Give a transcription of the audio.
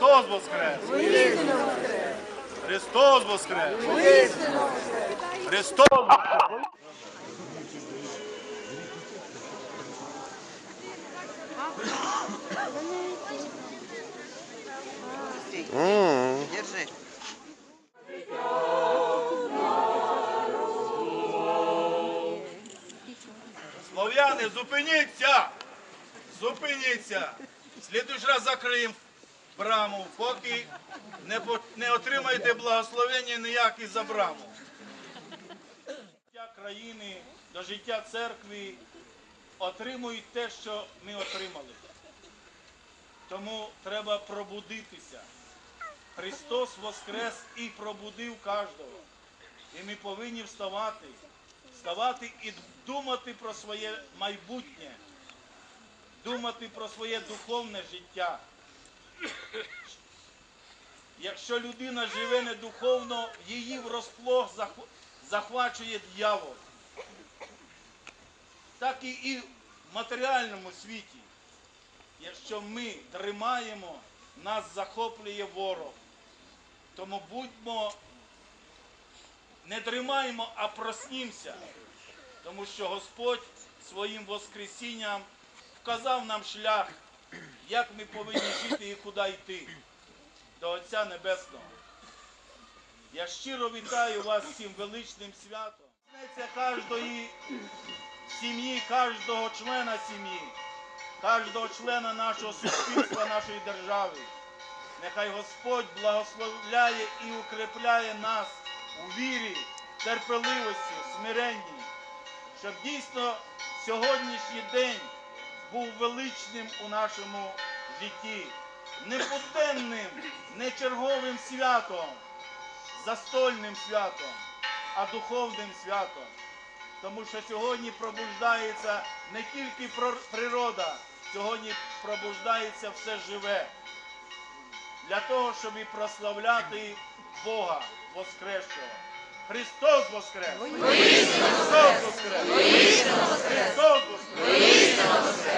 Христос Воскрес! Христос Воскрес! Христос Воскрес! Держи. Слов'яни, зупиніться! Зупиніться! Слідуючий раз закриємо браму, поки не, не отримаєте благословення ніякі за браму. Життя країни, до життя церкви отримують те, що ми отримали. Тому треба пробудитися. Христос воскрес і пробудив кожного. І ми повинні вставати, вставати і думати про своє майбутнє, думати про своє духовне життя. Якщо людина живе недуховно, її врозплох зах- захвачує дьявол. Так і, і в матеріальному світі. Якщо ми тримаємо, нас захоплює ворог. Тому будьмо не тримаємо, а проснімося. Тому що Господь своїм Воскресінням вказав нам шлях, як ми повинні жити і куди йти до Отця Небесного. Я щиро вітаю вас з цим величним святом. Кожної сім'ї, кожного члена сім'ї, кожного члена нашого суспільства, нашої держави. Нехай Господь благословляє і укрепляє нас у вірі, терпеливості, смиренні, щоб дійсно сьогоднішній день був величним у нашому житті, не буденним, не черговим святом, застольним святом, а духовним святом. Тому що сьогодні пробуждається не тільки природа, сьогодні пробуждається все живе для того, щоб і прославляти Бога Воскресшого. Христос Воскрес! Христос Воскрес!